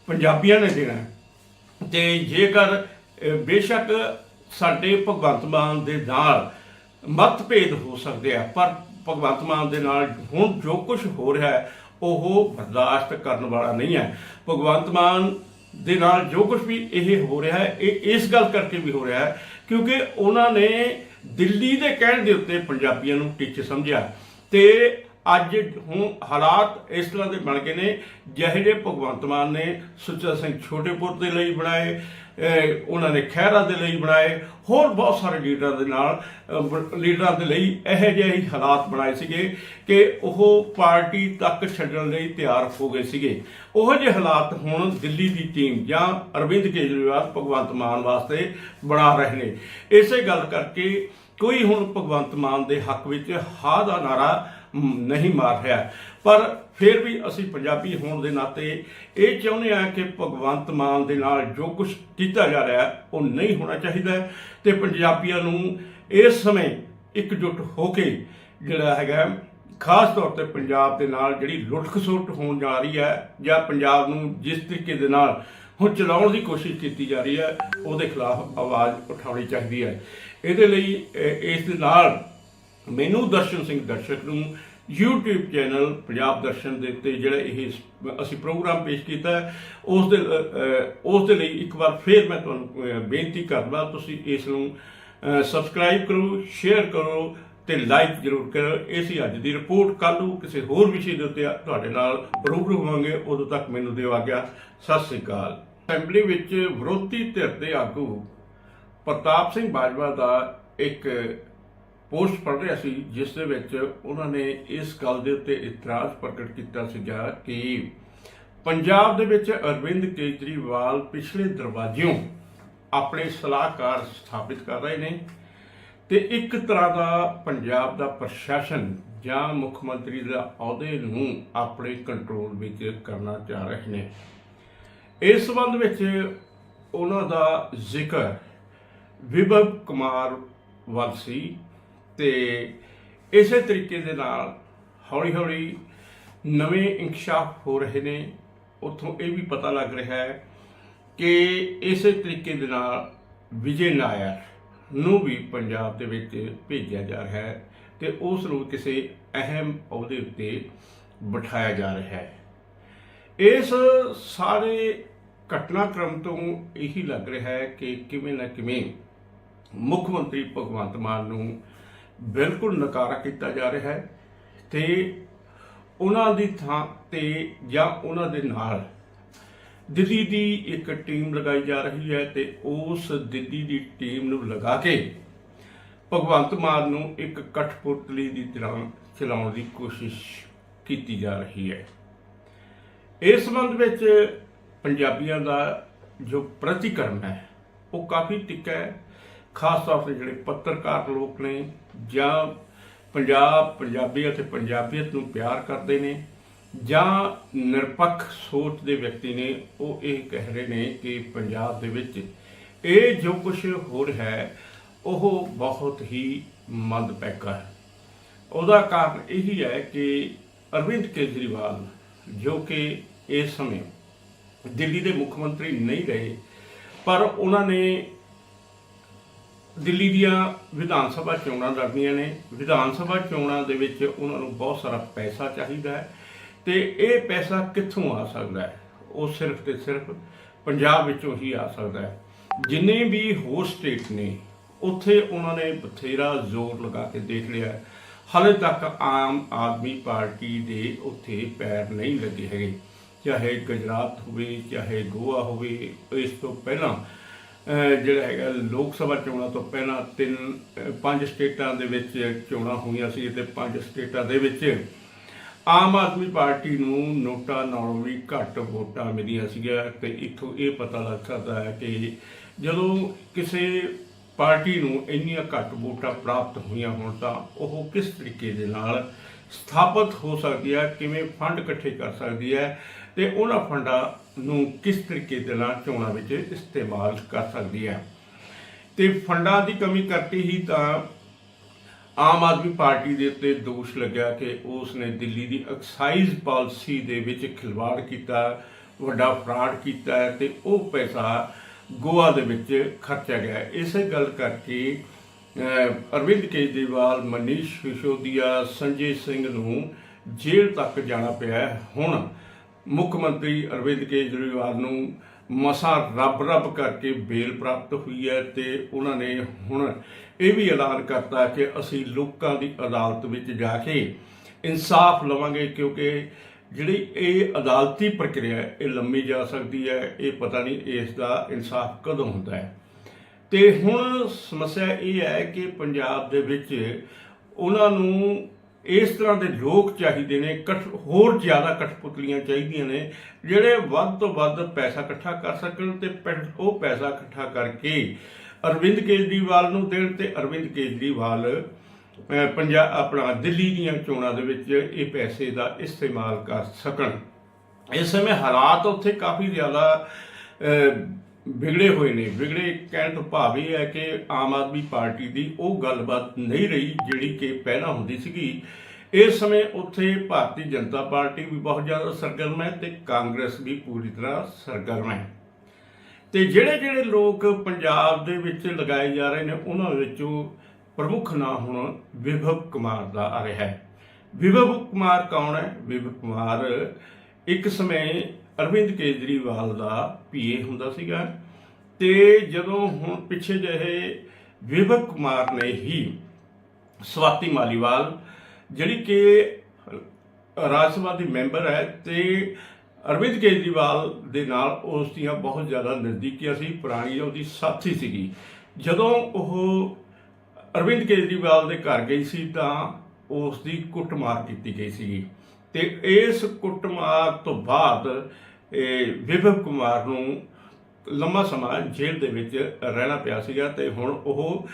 ਪੰਜਾਬੀਆਂ ਨੇ ਦੇਣਾ ਹੈ। ਤੇ ਜੇਕਰ ਬੇਸ਼ੱਕ ਸਾਡੇ ਭਗਵੰਤ ਮਾਨ ਦੇ ਨਾਲ ਮਤਭੇਦ ਹੋ ਸਕਦੇ ਆ, ਪਰ ਭਗਵੰਤ ਮਾਨ ਦੇ ਨਾਲ ਹੁਣ ਜੋ ਕੁਝ ਹੋ ਰਿਹਾ ਹੈ, ਉਹ ਬਰਦਾਸ਼ਤ ਕਰਨ ਵਾਲਾ ਨਹੀਂ ਹੈ। ਭਗਵੰਤ ਮਾਨ ਦੇ ਨਾਲ ਜੋ ਕੁਝ ਵੀ ਇਹ ਹੋ ਰਿਹਾ ਹੈ, ਇਹ ਇਸ ਗੱਲ ਕਰਕੇ ਵੀ ਹੋ ਰਿਹਾ ਹੈ, ਕਿਉਂਕਿ ਉਹਨਾਂ ਨੇ ਦਿੱਲੀ ਦੇ ਕਹਿਣ ਦੇ ਉੱਤੇ ਪੰਜਾਬੀਆਂ ਨੂੰ ਟਿੱਚ ਸਮਝਿਆ ਤੇ ਅੱਜ ਹੁਣ ਹਾਲਾਤ ਇਸ ਤਰ੍ਹਾਂ ਦੇ ਬਣ ਗਏ ਨੇ। ਜਿਹੇ ਜਿਹੇ ਭਗਵੰਤ ਮਾਨ ਨੇ ਸੁੱਚਾ ਸਿੰਘ ਛੋਟੇਪੁਰ ਦੇ ਲਈ ਬਣਾਏ ਉਹਨਾਂ ਨੇ ਖਹਿਰਾ ਦੇ ਲਈ ਬਣਾਏ, ਹੋਰ ਬਹੁਤ ਸਾਰੇ ਲੀਡਰਾਂ ਦੇ ਨਾਲ ਲੀਡਰਾਂ ਦੇ ਲਈ ਇਹੋ ਜਿਹੇ ਹੀ ਹਾਲਾਤ ਬਣਾਏ ਸੀਗੇ ਕਿ ਉਹ ਪਾਰਟੀ ਤੱਕ ਛੱਡਣ ਲਈ ਤਿਆਰ ਹੋ ਗਏ ਸੀਗੇ। ਉਹ ਜਿਹੇ ਹਾਲਾਤ ਹੁਣ ਦਿੱਲੀ ਦੀ ਟੀਮ ਜਾਂ ਅਰਵਿੰਦ ਕੇਜਰੀਵਾਲ ਭਗਵੰਤ ਮਾਨ ਵਾਸਤੇ ਬਣਾ ਰਹੇ ਨੇ। ਇਸੇ ਗੱਲ ਕਰਕੇ ਕੋਈ ਹੁਣ ਭਗਵੰਤ ਮਾਨ ਦੇ ਹੱਕ ਵਿੱਚ ਹਾ ਦਾ ਨਾਰਾ ਨਹੀਂ ਮਾਰ ਰਿਹਾ। ਪਰ ਫਿਰ ਵੀ ਅਸੀਂ ਪੰਜਾਬੀ ਹੋਣ ਦੇ ਨਾਤੇ ਇਹ ਚਾਹੁੰਦੇ ਹਾਂ ਕਿ ਭਗਵੰਤ ਮਾਨ ਦੇ ਨਾਲ ਜੋ ਕੁਝ ਕੀਤਾ ਜਾ ਰਿਹਾ, ਉਹ ਨਹੀਂ ਹੋਣਾ ਚਾਹੀਦਾ ਹੈ। ਤੇ ਪੰਜਾਬੀਆਂ ਨੂੰ ਇਸ ਸਮੇਂ ਇਕਜੁੱਟ ਹੋ ਕੇ ਜਿਹੜਾ ਹੈਗਾ, ਖਾਸ ਤੌਰ ਤੇ ਪੰਜਾਬ ਦੇ ਨਾਲ ਜਿਹੜੀ ਲੁੱਟ ਖਸੁੱਟ ਹੋਣ ਜਾ ਰਹੀ ਹੈ, ਜਾਂ ਪੰਜਾਬ ਨੂੰ ਜਿਸ ਤਰੀਕੇ ਦੇ ਨਾਲ ਹੁਣ ਚਲਾਉਣ ਦੀ ਕੋਸ਼ਿਸ਼ ਕੀਤੀ ਜਾ ਰਹੀ ਹੈ, ਉਹਦੇ ਖਿਲਾਫ ਆਵਾਜ਼ ਉਠਾਉਣੀ ਚਾਹੀਦੀ ਹੈ। ਇਹਦੇ ਲਈ ਇਸ ਦੇ ਨਾਲ ਮੈਨੂੰ ਦਰਸ਼ਨ ਸਿੰਘ ਦਰਸ਼ਕ ਨੂੰ YouTube ਚੈਨਲ ਪੰਜਾਬ ਦਰਸ਼ਨ ਦੇ ਉੱਤੇ ਜਿਹੜਾ ਇਹ ਅਸੀਂ ਪ੍ਰੋਗਰਾਮ ਪੇਸ਼ ਕੀਤਾ ਹੈ, ਉਸ ਦੇ ਉਸ ਦੇ ਲਈ ਇੱਕ ਵਾਰ ਫੇਰ ਮੈਂ ਤੁਹਾਨੂੰ ਬੇਨਤੀ ਕਰਦਾ ਤੁਸੀਂ ਇਸ ਨੂੰ ਸਬਸਕ੍ਰਾਈਬ ਕਰੋ ਸ਼ੇਅਰ ਕਰੋ ਤੇ ਲਾਈਕ ਜ਼ਰੂਰ ਕਰੋ ਇਹ ਸੀ ਅੱਜ ਦੀ ਰਿਪੋਰਟ ਕੱਲ੍ਹ ਨੂੰ ਕਿਸੇ ਹੋਰ ਵਿਸ਼ੇ ਦੇ ਉੱਤੇ ਤੁਹਾਡੇ ਨਾਲ ਰੂਬਰੂ ਹੋਵਾਂਗੇ। ਉਦੋਂ ਤੱਕ ਮੈਨੂੰ ਦਿਓ ਆ ਗਿਆ ਸਤਿ ਸ੍ਰੀ ਅਕਾਲ। ਅਸੈਂਬਲੀ ਵਿੱਚ ਵਿਰੋਧੀ ਧਿਰ ਦੇ ਆਗੂ ਪ੍ਰਤਾਪ ਸਿੰਘ ਬਾਜਵਾ ਦਾ ਇੱਕ ਪੋਸਟ ਪੜ੍ਹ ਰਿਹਾ ਸੀ, ਜਿਸ ਦੇ ਵਿੱਚ ਉਹਨਾਂ ਨੇ ਇਸ ਗੱਲ ਦੇ ਉੱਤੇ ਇਤਰਾਜ਼ ਪ੍ਰਗਟ ਕੀਤਾ ਸੀਗਾ ਕਿ ਪੰਜਾਬ ਦੇ ਵਿੱਚ ਅਰਵਿੰਦ ਕੇਜਰੀਵਾਲ ਪਿਛਲੇ ਦਰਵਾਜ਼ਿਓਂ ਆਪਣੇ ਸਲਾਹਕਾਰ ਸਥਾਪਿਤ ਕਰ ਰਹੇ ਨੇ ਤੇ ਇੱਕ ਤਰ੍ਹਾਂ ਦਾ ਪੰਜਾਬ ਦਾ ਪ੍ਰਸ਼ਾਸਨ ਜਾਂ ਮੁੱਖ ਮੰਤਰੀ ਦਾ ਅਹੁਦੇ ਨੂੰ ਆਪਣੇ ਕੰਟਰੋਲ ਵਿੱਚ ਕਰਨਾ ਚਾਹ ਰਹੇ ਨੇ। ਇਸ ਸੰਬੰਧ ਵਿੱਚ ਉਹਨਾਂ ਦਾ ਜ਼ਿਕਰ ਵਿਭਵ ਕੁਮਾਰ ਵੱਲ ਸੀ। ਤੇ ਇਸੇ ਤਰੀਕੇ ਦੇ ਨਾਲ ਹੌਲੀ ਹੌਲੀ ਨਵੇਂ ਇਨਕਸ਼ਾਫ ਹੋ ਰਹੇ ਨੇ। ਉੱਥੋਂ ਇਹ ਵੀ ਪਤਾ ਲੱਗ ਰਿਹਾ ਹੈ ਕਿ ਇਸੇ ਤਰੀਕੇ ਦੇ ਨਾਲ ਵਿਜੇ ਨਾਇਰ ਨੂੰ ਵੀ ਪੰਜਾਬ ਦੇ ਵਿੱਚ ਭੇਜਿਆ ਜਾ ਰਿਹਾ ਹੈ ਤੇ ਉਸ ਨੂੰ ਕਿਸੇ ਅਹਿਮ ਅਹੁਦੇ ਉੱਤੇ ਬਿਠਾਇਆ ਜਾ ਰਿਹਾ ਹੈ। ਇਸ ਸਾਰੇ ਘਟਨਾਕ੍ਰਮ ਤੋਂ ਇਹੀ ਲੱਗ ਰਿਹਾ ਹੈ ਕਿ ਕਿਵੇਂ ਨਾ ਕਿਵੇਂ ਮੁੱਖ ਮੰਤਰੀ ਭਗਵੰਤ ਮਾਨ ਨੂੰ ਬਿਲਕੁਲ ਨਕਾਰਾ ਕੀਤਾ ਜਾ ਰਿਹਾ ਹੈ ਤੇ ਉਹਨਾਂ ਦੀ ਥਾਂ ਤੇ ਜਾਂ ਉਹਨਾਂ ਦੇ ਨਾਲ ਦਿੱਲੀ ਦੀ ਇੱਕ ਟੀਮ ਲਗਾਈ ਜਾ ਰਹੀ ਹੈ ਤੇ ਉਸ ਦਿੱਲੀ ਦੀ ਟੀਮ ਨੂੰ ਲਗਾ ਕੇ ਭਗਵੰਤ ਮਾਨ ਨੂੰ ਇੱਕ ਕਠਪੁਤਲੀ ਦੀ ਤਰ੍ਹਾਂ ਚਲਾਉਣ ਦੀ ਕੋਸ਼ਿਸ਼ ਕੀਤੀ ਜਾ ਰਹੀ ਹੈ। ਇਸ ਸੰਬੰਧ ਵਿੱਚ ਪੰਜਾਬੀਆਂ ਦਾ ਜੋ ਪ੍ਰਤੀਕਰਮ ਹੈ, ਉਹ ਕਾਫੀ ਤਿੱਖਾ ਹੈ। ਖਾਸ ਤੌਰ ਤੇ ਜਿਹੜੇ ਪੱਤਰਕਾਰ ਲੋਕ ਨੇ ਜਾਂ ਪੰਜਾਬ ਪੰਜਾਬੀ ਅਤੇ ਪੰਜਾਬੀਅਤ ਨੂੰ ਪਿਆਰ ਕਰਦੇ ਨੇ ਜਾਂ ਨਿਰਪੱਖ ਸੋਚ ਦੇ ਵਿਅਕਤੀ ਨੇ, ਉਹ ਇਹ ਕਹਿ ਰਹੇ ਨੇ ਕਿ ਪੰਜਾਬ ਦੇ ਵਿੱਚ ਇਹ ਜੋ ਕੁਝ ਹੋ ਰਿਹਾ ਹੈ, ਉਹ ਬਹੁਤ ਹੀ ਮੰਦਭਾਗਾ ਹੈ। ਉਹਦਾ ਕਾਰਨ ਇਹੀ ਹੈ ਕਿ ਅਰਵਿੰਦ ਕੇਜਰੀਵਾਲ ਜੋ ਕਿ ਇਸ ਸਮੇਂ ਦਿੱਲੀ ਦੇ ਮੁੱਖ ਮੰਤਰੀ ਨਹੀਂ ਰਹੇ, ਪਰ ਉਹਨਾਂ ਨੇ ਦਿੱਲੀ ਦੀਆਂ ਵਿਧਾਨ ਸਭਾ ਚੋਣਾਂ ਲੜਨੀਆਂ ਨੇ। ਵਿਧਾਨ ਸਭਾ ਚੋਣਾਂ ਦੇ ਵਿੱਚ ਉਹਨਾਂ ਨੂੰ ਬਹੁਤ ਸਾਰਾ ਪੈਸਾ ਚਾਹੀਦਾ ਹੈ ਤੇ ਇਹ ਪੈਸਾ ਕਿੱਥੋਂ ਆ ਸਕਦਾ ਹੈ? ਉਹ ਸਿਰਫ ਤੇ ਸਿਰਫ ਪੰਜਾਬ ਵਿੱਚੋਂ ਹੀ ਆ ਸਕਦਾ ਹੈ। ਜਿੰਨੇ ਵੀ ਹੋਰ ਸਟੇਟ ਨੇ, ਉੱਥੇ ਉਹਨਾਂ ਨੇ ਬਥੇਰਾ ਜ਼ੋਰ ਲਗਾ ਕੇ ਦੇਖ ਲਿਆ ਹਾਲੇ ਤੱਕ ਆਮ ਆਦਮੀ ਪਾਰਟੀ ਦੇ ਉੱਥੇ ਪੈਰ ਨਹੀਂ ਲੱਗੇ ਹੈਗੇ। ਚਾਹੇ ਗੁਜਰਾਤ ਹੋਵੇ, ਚਾਹੇ ਗੋਆ ਹੋਵੇ, ਇਸ ਤੋਂ ਪਹਿਲਾਂ ਜਿਹੜਾ ਹੈਗਾ ਲੋਕ ਸਭਾ ਚੋਣਾਂ ਤੋਂ ਪਹਿਲਾਂ ਤਿੰਨ ਪੰਜ ਸਟੇਟਾਂ ਦੇ ਵਿੱਚ ਚੋਣਾਂ ਹੋਈਆਂ ਸੀ ਤੇ ਪੰਜ ਸਟੇਟਾਂ ਦੇ ਵਿੱਚ ਆਮ ਆਦਮੀ ਪਾਰਟੀ ਨੂੰ ਨੋਟਾ ਨਾਲੋਂ ਵੀ ਘੱਟ ਵੋਟਾਂ ਮਿਲੀਆਂ ਸੀਗੀਆਂ ਤੇ ਇੱਥੋਂ ਇਹ ਪਤਾ ਲੱਗ ਸਕਦਾ ਹੈ ਕਿ ਜਦੋਂ ਕਿਸੇ ਪਾਰਟੀ ਨੂੰ ਇੰਨੀਆਂ ਘੱਟ ਵੋਟਾਂ ਪ੍ਰਾਪਤ ਹੋਈਆਂ ਹੋਣ ਤਾਂ ਉਹ ਕਿਸ ਤਰੀਕੇ ਦੇ ਨਾਲ ਸਥਾਪਿਤ ਹੋ ਸਕਦੀ ਹੈ, ਕਿਵੇਂ ਫੰਡ ਇਕੱਠੇ ਕਰ ਸਕਦੀ ਹੈ ਤੇ ਉਹਨਾਂ ਫੰਡਾਂ ਨੂੰ ਕਿਸ ਤਰੀਕੇ ਦੇ ਨਾਲ ਚੋਣਾਂ ਵਿੱਚ ਇਸਤੇਮਾਲ ਕਰ ਸਕਦੀ ਹੈ। ਤੇ ਫੰਡਾਂ ਦੀ ਕਮੀ ਕਰਕੇ ਹੀ ਤਾਂ ਆਮ ਆਦਮੀ ਪਾਰਟੀ ਦੇ ਉੱਤੇ ਦੋਸ਼ ਲੱਗਿਆ ਕਿ ਉਸ ਨੇ ਦਿੱਲੀ ਦੀ ਐਕਸਾਈਜ਼ ਪਾਲਿਸੀ ਦੇ ਵਿੱਚ ਖਿਲਵਾੜ ਕੀਤਾ, ਵੱਡਾ ਫਰਾਡ ਕੀਤਾ ਹੈ ਤੇ ਉਹ ਪੈਸਾ ਗੋਆ ਦੇ ਵਿੱਚ ਖਰਚਿਆ ਗਿਆ। ਇਸੇ ਗੱਲ ਕਰਕੇ ਅਰਵਿੰਦ ਕੇਜਰੀਵਾਲ, ਮਨੀਸ਼ ਸਿਸੋਦੀਆ, ਸੰਜੇ ਸਿੰਘ ਨੂੰ ਜੇਲ੍ਹ ਤੱਕ ਜਾਣਾ ਪਿਆ ਹੁਣ ਮੁੱਖ ਮੰਤਰੀ ਅਰਵਿੰਦ ਕੇਜਰੀਵਾਲ ਨੂੰ ਮਸਾ ਰੱਬ ਰੱਬ ਕਰਕੇ ਬੇਲ ਪ੍ਰਾਪਤ ਹੋਈ ਹੈ ਤੇ ਉਹਨਾਂ ਨੇ ਹੁਣ ਇਹ ਵੀ ਐਲਾਨ ਕਰਤਾ ਕਿ ਅਸੀਂ ਲੋਕਾਂ ਦੀ ਅਦਾਲਤ ਵਿੱਚ ਜਾ ਕੇ ਇਨਸਾਫ ਲਵਾਂਗੇ ਕਿਉਂਕਿ ਜਿਹੜੀ ਇਹ ਅਦਾਲਤੀ ਪ੍ਰਕਿਰਿਆ ਹੈ, ਇਹ ਲੰਮੀ ਜਾ ਸਕਦੀ ਹੈ ਇਹ ਪਤਾ ਨਹੀਂ ਇਸ ਦਾ ਇਨਸਾਫ ਕਦੋਂ ਹੁੰਦਾ ਹੈ। ਤੇ ਹੁਣ ਸਮੱਸਿਆ ਇਹ ਹੈ ਕਿ ਪੰਜਾਬ ਦੇ ਵਿੱਚ ਉਹਨਾਂ ਨੂੰ ਇਸ ਤਰ੍ਹਾਂ ਦੇ ਲੋਕ ਚਾਹੀਦੇ ਨੇ, ਕਠ, ਹੋਰ ਜ਼ਿਆਦਾ ਕਠਪੁਤਲੀਆਂ ਚਾਹੀਦੀਆਂ ਨੇ, ਜਿਹੜੇ ਵੱਧ ਤੋਂ ਵੱਧ ਪੈਸਾ ਇਕੱਠਾ ਕਰ ਸਕਣ ਤੇ ਪੈ- ਉਹ ਪੈਸਾ ਇਕੱਠਾ ਕਰਕੇ ਅਰਵਿੰਦ ਕੇਜਰੀਵਾਲ ਨੂੰ ਦੇਣ ਤੇ ਅਰਵਿੰਦ ਕੇਜਰੀਵਾਲ ਪੰਜਾਬ ਆਪਣਾ ਦਿੱਲੀ ਦੀਆਂ ਚੋਣਾਂ ਦੇ ਵਿੱਚ ਇਹ ਪੈਸੇ ਦਾ ਇਸਤੇਮਾਲ ਕਰ ਸਕਣ। ਇਸ ਸਮੇਂ ਹਾਲਾਤ ਉੱਥੇ ਕਾਫੀ ਜ਼ਿਆਦਾ ਵਿਗੜੇ ਹੋਏ ਨੇ। ਵਿਗੜੇ ਕਹਿਣ ਤੋਂ ਭਾਵ ਇਹ ਹੈ ਕਿ ਆਮ ਆਦਮੀ ਪਾਰਟੀ ਦੀ ਉਹ ਗੱਲਬਾਤ ਨਹੀਂ ਰਹੀ ਜਿਹੜੀ ਕਿ ਪਹਿਲਾਂ ਹੁੰਦੀ ਸੀਗੀ। ਇਸ ਸਮੇਂ ਉੱਥੇ ਭਾਰਤੀ ਜਨਤਾ ਪਾਰਟੀ ਵੀ ਬਹੁਤ ਜ਼ਿਆਦਾ ਸਰਗਰਮ ਹੈ ਤੇ ਕਾਂਗਰਸ ਵੀ ਪੂਰੀ ਤਰ੍ਹਾਂ ਸਰਗਰਮ ਹੈ। ਤੇ ਜਿਹੜੇ ਜਿਹੜੇ ਲੋਕ ਪੰਜਾਬ ਦੇ ਵਿੱਚ ਲਗਾਏ ਜਾ ਰਹੇ ਨੇ, ਉਹਨਾਂ ਵਿੱਚੋਂ ਪ੍ਰਮੁੱਖ ਨਾਂ ਹੁਣ ਵਿਭਵ ਕੁਮਾਰ ਦਾ ਆ ਰਿਹਾ ਹੈ। ਵਿਭਵ ਕੁਮਾਰ ਕੌਣ ਹੈ? ਵਿਭਵ ਕੁਮਾਰ ਇੱਕ ਸਮੇਂ ਅਰਵਿੰਦ ਕੇਜਰੀਵਾਲ ਦਾ ਪੀਏ ਹੁੰਦਾ ਸੀਗਾ। ਤੇ ਜਦੋਂ ਹੁਣ ਪਿੱਛੇ ਜਿਹੇ ਵਿਭਵ ਕੁਮਾਰ ਨੇ ਹੀ ਸਵਾਤੀ ਮਾਲੀਵਾਲ, ਜਿਹੜੀ ਕਿ ਰਾਜ ਸਭਾ ਦੀ ਮੈਂਬਰ ਹੈ ਤੇ ਅਰਵਿੰਦ ਕੇਜਰੀਵਾਲ ਦੇ ਨਾਲ ਉਸ ਦੀਆਂ ਬਹੁਤ ਜ਼ਿਆਦਾ ਨਜ਼ਦੀਕੀਆਂ ਸੀ, ਪੁਰਾਣੀ ਉਹਦੀ ਸਾਥੀ ਸੀਗੀ। ਜਦੋਂ ਉਹ ਅਰਵਿੰਦ ਕੇਜਰੀਵਾਲ ਦੇ ਘਰ ਗਈ ਸੀ ਤਾਂ ਉਸ ਦੀ ਕੁੱਟਮਾਰ ਕੀਤੀ ਗਈ ਸੀ ਤੇ ਇਸ ਕੁੱਟਮਾਰ ਤੋਂ ਬਾਅਦ ਇਹ ਵਿਭਵ ਕੁਮਾਰ ਨੂੰ ਲੰਮਾ ਸਮਾਂ ਜੇਲ੍ਹ ਦੇ ਵਿੱਚ ਰਹਿਣਾ ਪਿਆ ਸੀਗਾ ਤੇ ਹੁਣ ਉਹ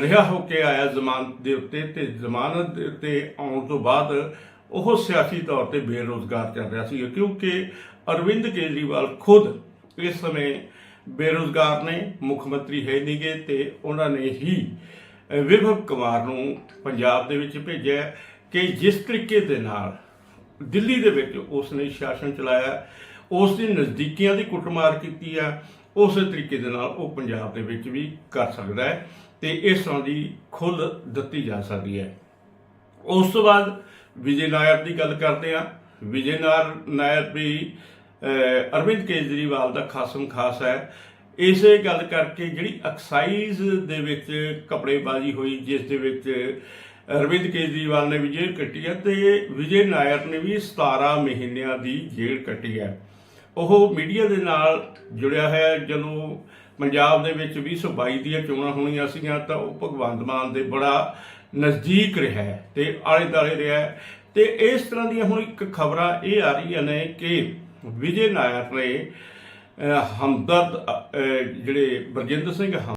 ਰਿਹਾ ਹੋ ਕੇ ਆਇਆ ਜ਼ਮਾਨਤ ਦੇ ਉੱਤੇ ਤੇ ਜ਼ਮਾਨਤ ਦੇ ਉੱਤੇ ਆਉਣ ਤੋਂ ਬਾਅਦ ਉਹ ਸਿਆਸੀ ਤੌਰ ਤੇ ਬੇਰੋਜ਼ਗਾਰ ਚੱਲ ਰਿਹਾ ਸੀ ਕਿਉਂਕਿ ਅਰਵਿੰਦ ਕੇਜਰੀਵਾਲ ਖੁਦ ਇਸ ਸਮੇਂ ਬੇਰੋਜ਼ਗਾਰ ਨੇ, ਮੁੱਖ ਮੰਤਰੀ ਹੈ ਨਹੀਂਗੇ ਤੇ ਉਹਨਾਂ ਨੇ ਹੀ ਵਿਭਵ ਕੁਮਾਰ ਨੂੰ ਪੰਜਾਬ ਦੇ ਵਿੱਚ ਭੇਜਿਆ ਕਿ ਜਿਸ ਤਰੀਕੇ ਦੇ ਨਾਲ ਦਿੱਲੀ ਦੇ ਵਿੱਚ ਉਸ ਨੇ ਸ਼ਾਸਨ ਚਲਾਇਆ ਉਸ ਦੀ ਨਜ਼ਦੀਕੀਆਂ ਦੀ ਕੁੱਟਮਾਰ ਕੀਤੀ ਆ, ਉਸੇ ਤਰੀਕੇ ਦੇ ਨਾਲ ਉਹ ਪੰਜਾਬ ਦੇ ਵਿੱਚ ਵੀ ਕਰ ਸਕਦਾ ਹੈ ਤੇ ਇਸ ਤਰ੍ਹਾਂ ਦੀ ਖੁੱਲ ਦਿੱਤੀ ਜਾ ਸਕਦੀ ਹੈ। ਉਸ ਤੋਂ ਬਾਅਦ ਵਿਜੇ ਨਾਇਰ ਦੀ ਗੱਲ ਕਰਦੇ ਆ ਵਿਜੇ ਨਾਇਰ ਨਾਇਰ ਵੀ ਅਰਵਿੰਦ ਕੇਜਰੀਵਾਲ ਦਾ ਖਾਸਮ ਖਾਸ ਹੈ। ਇਸੇ ਗੱਲ ਕਰਕੇ ਜਿਹੜੀ ਐਕਸਾਈਜ਼ ਦੇ ਵਿੱਚ ਕਪੜੇਬਾਜ਼ੀ ਹੋਈ, ਜਿਸ ਦੇ ਵਿੱਚ ਅਰਵਿੰਦ ਕੇਜਰੀਵਾਲ ਨੇ ਵੀ ਜੇਲ੍ਹ ਕੱਟੀ ਹੈ ਤੇ ਵਿਜੇ ਨਾਇਰ ਨੇ ਵੀ 17 ਮਹੀਨਿਆਂ ਦੀ ਜੇਲ੍ਹ ਕੱਟੀ ਹੈ। ਉਹ ਮੀਡੀਆ ਦੇ ਨਾਲ ਜੁੜਿਆ ਹੈ। ਜਦੋਂ ਪੰਜਾਬ ਦੇ ਵਿੱਚ 2022 ਦੀਆਂ ਚੋਣਾਂ ਹੋਣੀਆਂ ਸੀਗੀਆਂ, ਤਾਂ ਉਹ ਭਗਵੰਤ ਮਾਨ ਦੇ ਬੜਾ ਨਜ਼ਦੀਕ ਰਿਹਾ ਹੈ ਤੇ ਆਲੇ ਦਾਲੇ ਰਿਹਾ ਹੈ। ਤੇ ਇਸ ਤਰ੍ਹਾਂ ਦੀਆਂ ਹੁਣ ਇੱਕ ਖਬਰਾਂ ਇਹ ਆ ਰਹੀਆਂ ਨੇ ਕਿ ਵਿਜੇ ਨਾਇਰ ਨੇ ਹਮਦਰਦ ਜਿਹੜੇ ਬਰਜਿੰਦਰ ਸਿੰਘ ਹਮ